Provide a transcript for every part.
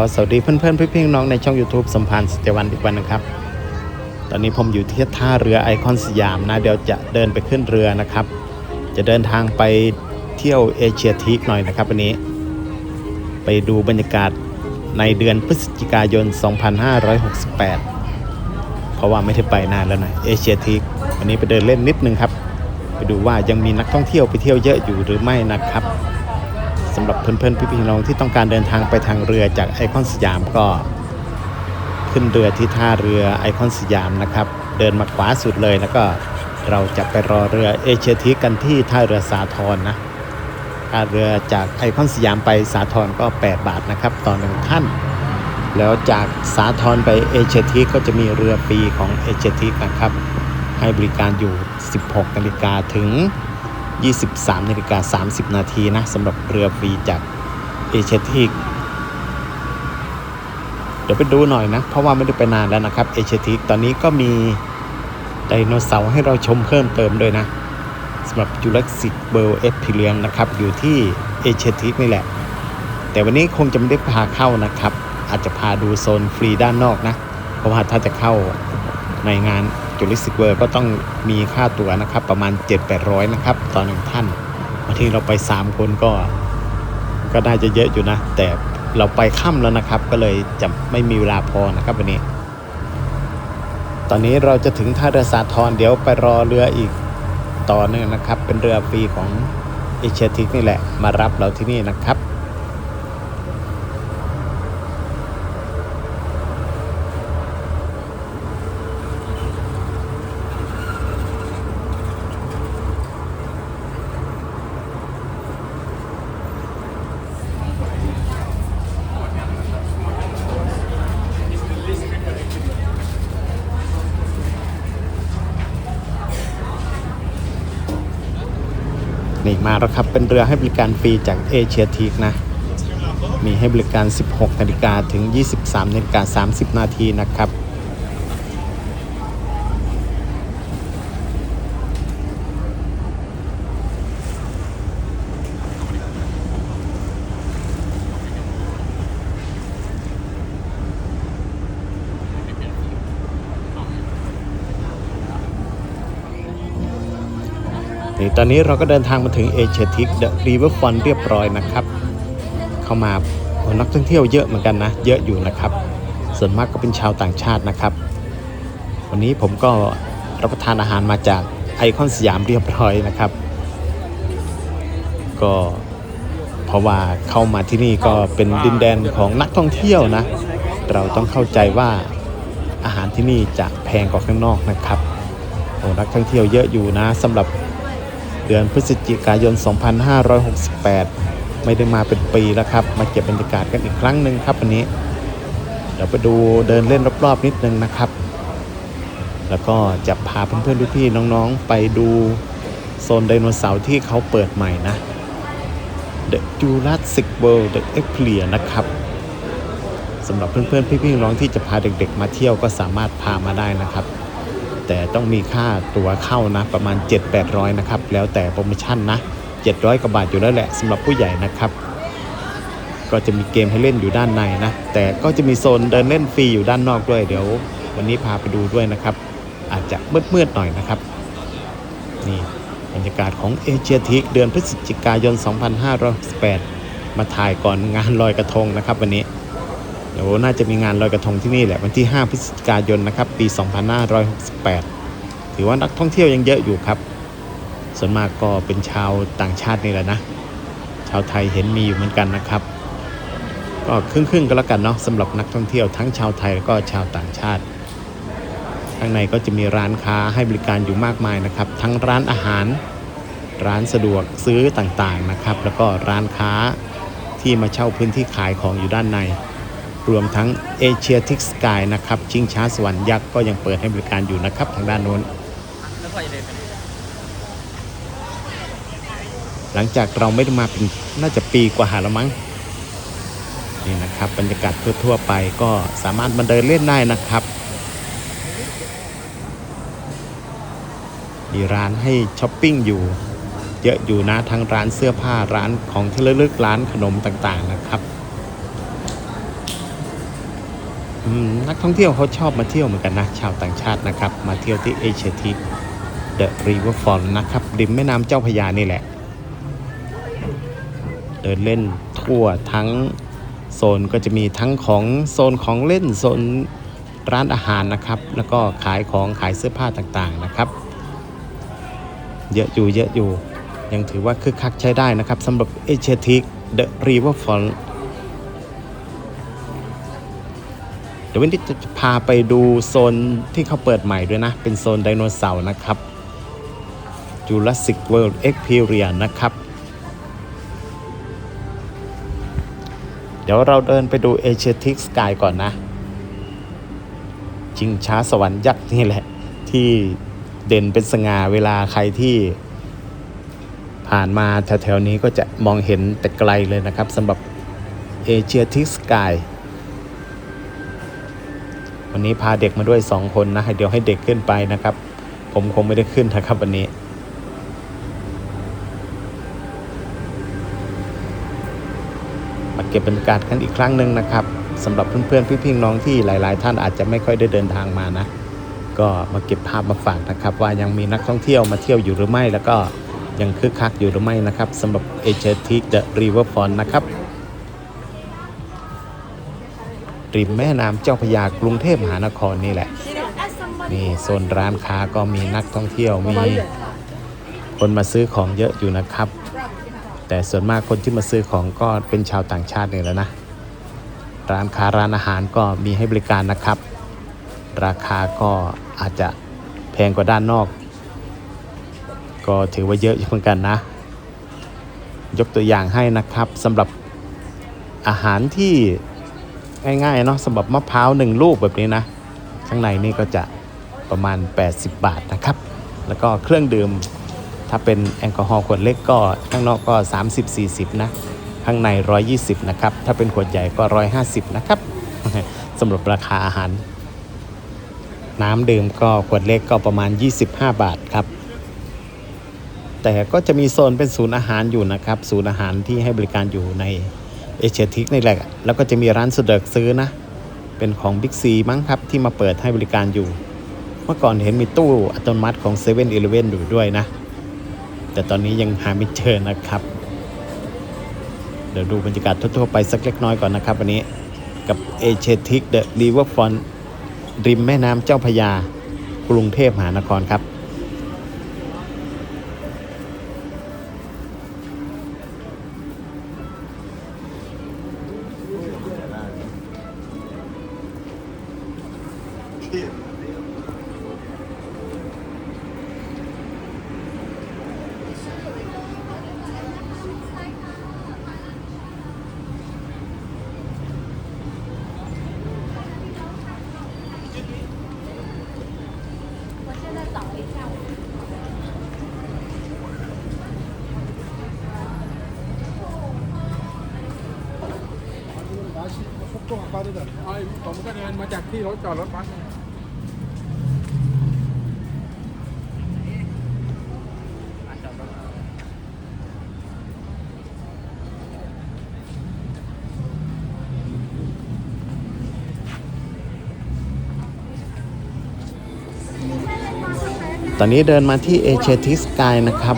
อสวัสดีเพื่อนๆพี่ๆน้องในช่อง YouTube สัมพันธ์สเจวันอีกวันนะครับ ตอนนี้ผมอยู่ที่ท่าเรือไอคอนสยามนะ เดี๋ยวจะเดินไปขึ้นเรือนะครับ จะเดินทางไปเที่ยวเอเชียทีกหน่อยนะครับวันนี้ ไปดูบรรยากาศในเดือนพฤศจิกายน 2568 เพราะว่าไม่ได้ไปนานแล้วนะเอเชียทีกวันนี้ไปเดินเล่นนิดนึงครับ ไปดูว่ายังมีนักท่องเที่ยวไปเที่ยวเยอะอยู่หรือไม่นะครับ สำหรับเพื่อนๆพี่ๆน้องที่ต้องการเดินทางไปทางเรือจากไอคอนสยามก็ ขึ้นเรือที่ท่าเรือไอคอนสยามนะครับ เดินมาขวาสุดเลยแล้วก็เราจะไปรอเรือเอเชียทีกันที่ท่าเรือสาทรนะท่าเรือจากไอคอนสยามไปสาทรก็ 8 บาทนะครับต่อหนึ่งท่าน แล้วจากสาทรไปเอเชียทีก็จะมีเรือฟรีของเอเชียทีนะครับให้บริการอยู่ 16นาฬิกาถึง 23นาฬิกา30 นาทีนะสำหรับเรือฟรีจากเอเชียทีกเดี๋ยวไปดูหน่อยนะ เพราะว่าไม่ได้ไปนานแล้วนะครับเอเชียทีกตอนนี้ก็มีไดโนเสาร์ให้เราชมเพิ่มเติมด้วยนะสำหรับจูราสสิกเบลเอฟพิเลียงนะครับ อยู่ที่เอเชียทีกนี่แหละ แต่วันนี้คงจะไม่ได้พาเข้านะครับ อาจจะพาดูโซนฟรีด้านนอกนะ เพราะว่าถ้าจะเข้าในงาน จูริสิกเวิร์ก็ต้องมีค่าตัวนะครับ ประมาณ 7-800 นะครับ ต่อหนึ่งท่านบางทีเราไป 3 คนก็ ก็น่าจะเยอะอยู่นะ แต่เราไปค่ำแล้วนะครับ ก็เลยจะไม่มีเวลาพอนะครับวันนี้ ตอนนี้เราจะถึงท่าเรือสาทรเดี๋ยวไปรอเรืออีกต่อหนึ่งนะครับ เป็นเรือฟรีของเอเชียทิกนี่แหละ มารับเราที่นี่นะครับ นี่มาแล้วครับ เป็นเรือให้บริการฟรีจากเอเชียทีกนะ มีให้บริการ 16 นาฬิกาถึง 23 นาฬิกา 30 นาทีนะครับ นี่ตอนนี้เราก็เดินทางมาถึงเอเชียทิกเดอะรีเวอร์ฟอนเรียบร้อยนะครับ เข้ามานักท่องเที่ยวเยอะเหมือนกันนะ เยอะอยู่นะครับ ส่วนมากก็เป็นชาวต่างชาตินะครับ วันนี้ผมก็รับประทานอาหารมาจากไอคอนสยามเรียบร้อยนะครับ ก็เพราะว่าเข้ามาที่นี่ก็เป็นดินแดนของนักท่องเที่ยวนะ เราต้องเข้าใจว่าอาหารที่นี่จะแพงกว่าข้างนอกนะครับโอ้นักท่องเที่ยวเยอะอยู่นะสำหรับ เดือนพฤศจิกายน 2568 ไม่ได้มาเป็นปีแล้วครับ มาเก็บบรรยากาศกันอีกครั้งหนึ่งครับวันนี้ เดี๋ยวไปดูเดินเล่นรอบๆนิดนึงนะครับ แล้วก็จะพาเพื่อนๆพี่ๆน้องๆ ไปดูโซนไดโนเสาร์ที่เขาเปิดใหม่นะ The Jurassic World The e x p l o r นะครับสำหรับเพื่อนๆพี่ๆน้องที่จะพาเด็กๆ มาเที่ยวก็สามารถพามาได้นะครับ แต่ต้องมีค่าตั๋วเข้านะประมาณ 7-800 นะครับ แล้วแต่โปรโมชั่นนะ 700กว่าบาทอยู่แล้วแหละสำหรับผู้ใหญ่นะครับ ก็จะมีเกมให้เล่นอยู่ด้านในนะ แต่ก็จะมีโซนเดินเล่นฟรีอยู่ด้านนอกด้วย เดี๋ยว วันนี้พาไปดูด้วยนะครับ อาจจะมืดๆหน่อยนะครับ นี่บรรยากาศของเอเชียทิกเดือนพฤศจิกายน 2568 มาถ่ายก่อนงานลอยกระทงนะครับวันนี้ ดี๋ยวน่าจะมีงานลอยกระทงที่นี่แหละวันที่ 5 พฤศจิกายนนะครับ ปี 2568 ถือว่านักท่องเที่ยวยังเยอะอยู่ครับ ส่วนมากก็เป็นชาวต่างชาตินี่แหละนะ ชาวไทยเห็นมีอยู่เหมือนกันนะครับ ก็ครึ่งๆก็แล้วกันเนาะสำหรับนักท่องเที่ยวทั้งชาวไทยแล้วก็ชาวต่างชาติ ข้างในก็จะมีร้านค้าให้บริการอยู่มากมายนะครับ ทั้งร้านอาหาร ร้านสะดวกซื้อต่างๆนะครับ แล้วก็ร้านค้าที่มาเช่าพื้นที่ขายของอยู่ด้านใน รวมทั้งเอเชียทิกสกายนะครับชิงช้าสวรรค์ยักษ์ก็ยังเปิดให้บริการอยู่นะครับ ทางด้านโน้นแล้วพอจะเดินหลังจากเราไม่ได้มาเป็นน่าจะปีกว่าแล้วมั้งนี่นะครับบรรยากาศทั่วๆไปก็สามารถมาเดินเล่นได้นะครับ มีร้านให้ช้อปปิ้งอยู่ เยอะอยู่นะทั้งร้านเสื้อผ้าร้านของที่ระลึกร้านขนมต่างๆนะครับ อืม นักท่องเที่ยวเขาชอบมาเที่ยวเหมือนกันนะ ชาวต่างชาตินะครับ มาเที่ยวที่เอเชียทีเดอะริเวอร์ฟอนนะครับ ริมแม่น้ำเจ้าพยานี่แหละ เดินเล่นทั่วทั้งโซนก็จะมีทั้งของโซนของเล่นโซนร้านอาหารนะครับ แล้วก็ขายของขายเสื้อผ้าต่างๆนะครับ เยอะอยู่เยอะอยู่ ยังถือว่าคึกคักใช้ได้นะครับสำหรับเอเชียทีเดอะริเวอร์ฟอน เดี๋ยววันนี้จะพาไปดูโซนที่เขาเปิดใหม่ด้วยนะ เป็นโซนไดโนเสาร์นะครับ Jurassic World Experience นะครับ เดี๋ยวเราเดินไปดูเอเชียทิกสกายก่อนนะจิงช้าสวรรค์ยักษ์นี่แหละ ที่เด่นเป็นสง่าเวลาใครที่ผ่านมาแถวๆนี้ก็จะมองเห็นแต่ไกลเลยนะครับสำหรับเอเชียทิกสกาย วันนี้พาเด็กมาด้วย 2 คนนะเดี๋ยวให้เด็กขึ้นไปนะครับ ผมคงไม่ได้ขึ้นนะครับวันนี้ มาเก็บบรรยากาศกันอีกครั้งหนึ่งนะครับสำหรับเพื่อนๆพี่ๆน้องที่หลาย ๆ ท่านอาจจะไม่ค่อยได้เดินทางมานะ ก็มาเก็บภาพมาฝากนะครับ ว่ายังมีนักท่องเที่ยวมาเที่ยวอยู่หรือไม่ แล้วก็ยังคึกคักอยู่หรือไม่นะครับสำหรับเอเชียทีเดอะริเวอร์ฟอนนะครับ ริมแม่น้ำเจ้าพระยากรุงเทพมหานครนี่แหละ นี่โซนร้านค้าก็มีนักท่องเที่ยวมีคนมาซื้อของเยอะอยู่นะครับ แต่ส่วนมากคนที่มาซื้อของก็เป็นชาวต่างชาตินี่แหละนะ ร้านค้าร้านอาหารก็มีให้บริการนะครับ ราคาก็อาจจะแพงกว่าด้านนอก ก็ถือว่าเยอะอยู่เหมือนกันนะ ยกตัวอย่างให้นะครับสำหรับอาหารที่ ง่ายๆเนาะสำหรับมะพร้าวหนึ่งลูกแบบนี้นะ ข้างในนี่ก็จะประมาณ 80 บาทนะครับ แล้วก็เครื่องดื่มถ้าเป็นแอลกอฮอล์ขวดเล็กก็ข้างนอกก็ 30-40 นะ ข้างใน 120 นะครับ ถ้าเป็นขวดใหญ่ก็ 150 นะครับสำหรับราคาอาหาร น้ำดื่มก็ขวดเล็กก็ประมาณ 25 บาทครับ แต่ก็จะมีโซนเป็นศูนย์อาหารอยู่นะครับ ศูนย์อาหารที่ให้บริการอยู่ใน เอเชียทิกนี่แหละ แล้วก็จะมีร้านสะดวกซื้อนะ เป็นของ Big C มั้งครับที่มาเปิดให้บริการอยู่ เมื่อก่อนเห็นมีตู้อัตโนมัติของ7 e เ e ่ e อีเลอยู่ด้วยนะ แต่ตอนนี้ยังหาไม่เจอนะครับ เดี๋ยวดูบรรยากาศทั่วๆไปสักเล็กน้อยก่อนนะครับวันนี้กับเอเชียทิกเดอะริเวอร์ฟอนริมแม่น้ำเจ้าพระยากรุงเทพมหานครครับ ใช่ผมก็เดินมาจา ตอนนี้เดินมาที่เอเชียทิสกายนะครับ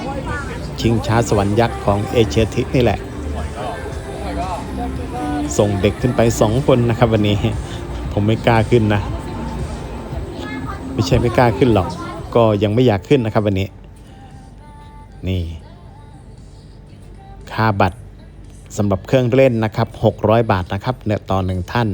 ชิงช้าสวรรค์ยักษ์ของเอเชียทิกนี่แหละ ส่งเด็กขึ้นไปสองคนนะครับวันนี้ ผมไม่กล้าขึ้นนะ ไม่ใช่ไม่กล้าขึ้นหรอก ก็ยังไม่อยากขึ้นนะครับวันนี้ นี่ค่าบัตรสำหรับเครื่องเล่นนะครับ 600 บาทนะครับเนี่ยต่อหนึ่งท่าน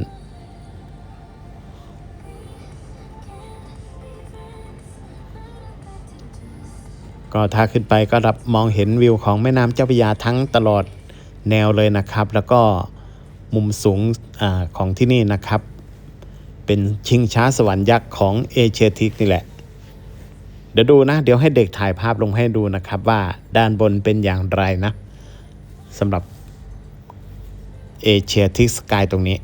ก็ถ้าขึ้นไปก็รับมองเห็นวิวของแม่น้ำเจ้าพระยาทั้งตลอดแนวเลยนะครับ แล้วก็มุมสูงอของที่นี่นะครับ เป็นชิงช้าสวรรค์ยักษ์ของเอเชียทิกนี่แหละ เดี๋ยวดูนะ เดี๋ยวให้เด็กถ่ายภาพลงให้ดูนะครับว่าด้านบนเป็นอย่างไรนะสำหรับเอเชียทิกสกายตรงนี้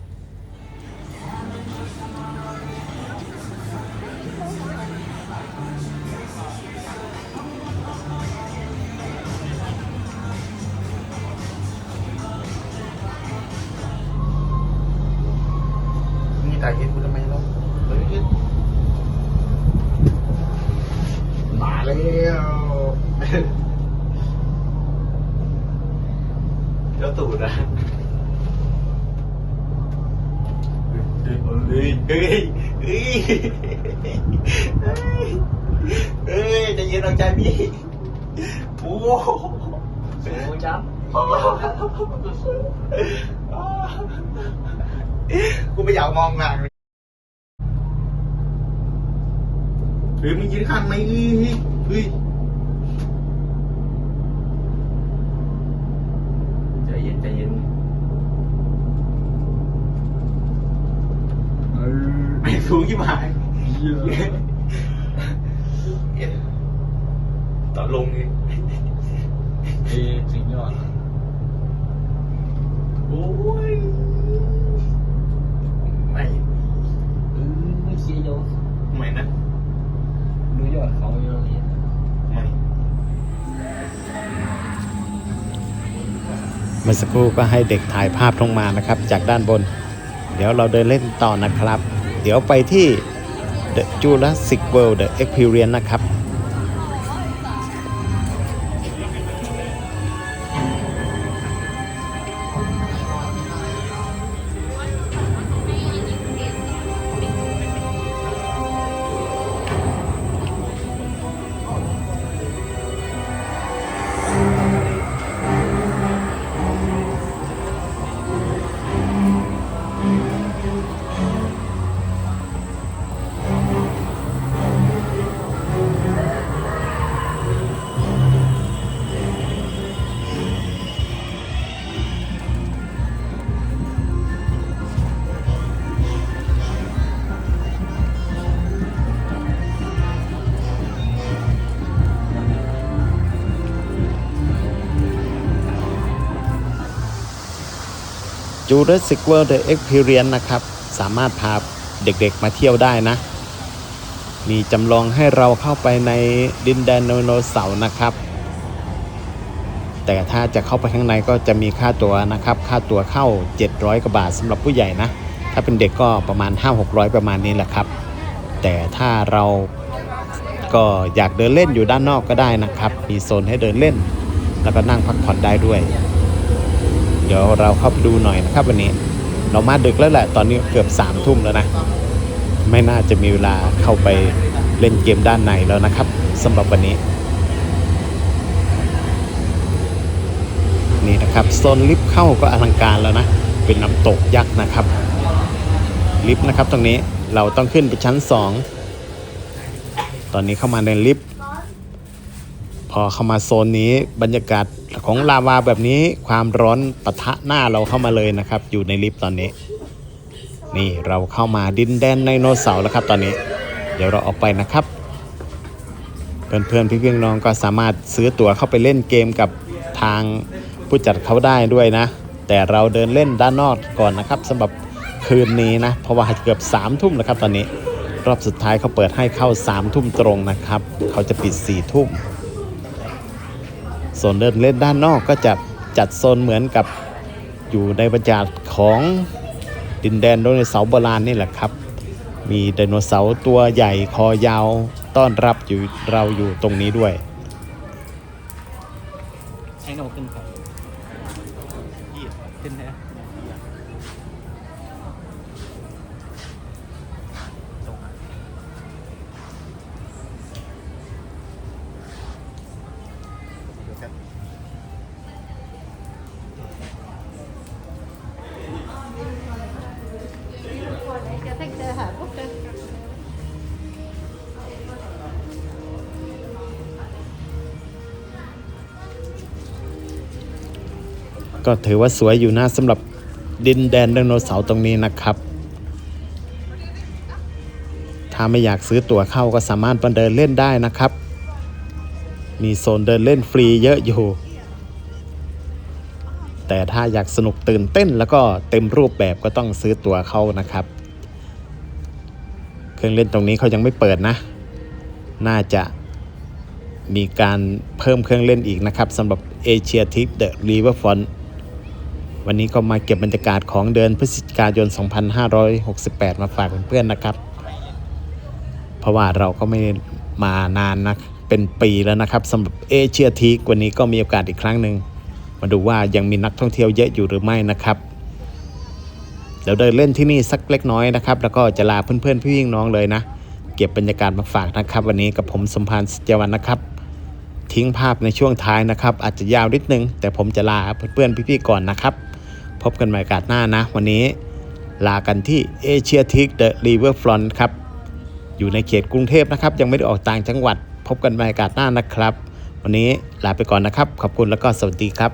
แล้วแล้วตูดนะเฮ้ยเฮ้ยเฮ้ยเฮ้ยจะยืนเอาใจพี่โอ้โหสูงจังกูไม่อยากมองหนัหรือมียืนข้างไหม เฮ้ยเฮ้ยใจเย็นใจเย็นไม่สูงที่หมายตอนลงนี่ เอ้จริงยอด โอ้ย ไม่ เออไม่เชียร์โย ไม่นะ ดูยอดเขาเยอะเลย ไม่ เมื่อสักครู่ก็ให้เด็กถ่ายภาพลงมานะครับ จากด้านบน เดี๋ยวเราเดินเล่นต่อนะครับ เดี๋ยวไปที่ The Jurassic World The Experience นะครับ Jurassic World The Experience นะครับ สามารถพาเด็กๆมาเที่ยวได้นะ มีจำลองให้เราเข้าไปในดินแดนไดโนเสาร์นะครับ แต่ถ้าจะเข้าไปข้างในก็จะมีค่าตั๋วนะครับ ค่าตั๋วเข้า 700กว่าบาทสำหรับผู้ใหญ่นะ ถ้าเป็นเด็กก็ประมาณ 5-600 ประมาณนี้แหละครับ แต่ถ้าเราก็อยากเดินเล่นอยู่ด้านนอกก็ได้นะครับ มีโซนให้เดินเล่น แล้วก็นั่งพักผ่อนได้ด้วย เดี๋ยวเราเข้าไปดูหน่อยนะครับวันนี้ เรามาดึกแล้วแหละตอนนี้เกือบสามทุ่มแล้วนะ ไม่น่าจะมีเวลาเข้าไปเล่นเกมด้านในแล้วนะครับสำหรับวันนี้ นี่นะครับโซนลิฟต์เข้าก็อลังการแล้วนะ เป็นน้ำตกยักษ์นะครับ ลิฟต์นะครับตรงนี้เราต้องขึ้นไปชั้น 2 ตอนนี้เข้ามาในลิฟต์ พอเข้ามาโซนนี้บรรยากาศของลาวาแบบนี้ความร้อนปะทะหน้าเราเข้ามาเลยนะครับ อยู่ในลิฟต์ตอนนี้ นี่เราเข้ามาดินแดนไดโนเสาร์แล้วครับตอนนี้ เดี๋ยวเราออกไปนะครับ เพื่อนๆพี่ๆน้องก็สามารถซื้อตั๋วเข้าไปเล่นเกมกับทางผู้จัดเขาได้ด้วยนะ แต่เราเดินเล่นด้านนอกก่อนนะครับสำหรับคืนนี้นะ เพราะว่าเกือบ3ามทุ่มแล้วครับตอนนี้ รอบสุดท้ายเขาเปิดให้เข้า3ามทุ่มตรงนะครับ เขาจะปิด4ี่ทุ่ม ซนเดินเล่นด้านนอกก็จะจัดโซนเหมือนกับอยู่ในบรรยากาศของดินแดนไดโนเสาร์โบราณนี่แหละครับ มีไดโนเสาร์ตัวใหญ่คอยาวต้อนรับอยู่เราอยู่ตรงนี้ด้วยให้โนขึ้นครับ ก็ถือว่าสวยอยู่นะสำหรับดินแดนไดโนเสาร์ตรงนี้นะครับ ถ้าไม่อยากซื้อตั๋วเข้าก็สามารถมาเดินเล่นได้นะครับ มีโซนเดินเล่นฟรีเยอะอยู่ แต่ถ้าอยากสนุกตื่นเต้นแล้วก็เต็มรูปแบบก็ต้องซื้อตั๋วเข้านะครับ เครื่องเล่นตรงนี้เขายังไม่เปิดนะ น่าจะมีการเพิ่มเครื่องเล่นอีกนะครับสำหรับเอเชียทิปเดอะรีเวอร์ฟอน วันนี้ก็มาเก็บบรรยากาศของเดือนพฤศจิกายน 2568 มาฝากเพื่อนๆนะครับ เพราะว่าเราก็ไม่มานานนะ เป็นปีแล้วนะครับสำหรับเอเชียทีกวันนี้ก็มีโอกาสอีกครั้งหนึ่งมาดูว่ายังมีนักท่องเที่ยวเยอะอยู่หรือไม่นะครับเดี๋ยวเดินเล่นที่นี่สักเล็กน้อยนะครับ แล้วก็จะลาเพื่อนๆพี่น้องเลยนะ เก็บบรรยากาศมาฝากนะครับ วันนี้กับผมสมพานสิจวันนะครับ ทิ้งภาพในช่วงท้ายนะครับ อาจจะยาวนิดนึง แต่ผมจะลาเพื่อนๆพี่ๆก่อนนะครับ พบกันใหม่โอกาสหน้านะ วันนี้ลากันที่เอเชียทิกเดอะรีเวอร์ฟรอนต์ครับ อยู่ในเขตกรุงเทพนะครับ ยังไม่ได้ออกต่างจังหวัด พบกันใหม่โอกาสหน้านะครับ วันนี้ลาไปก่อนนะครับ ขอบคุณแล้วก็สวัสดีครับ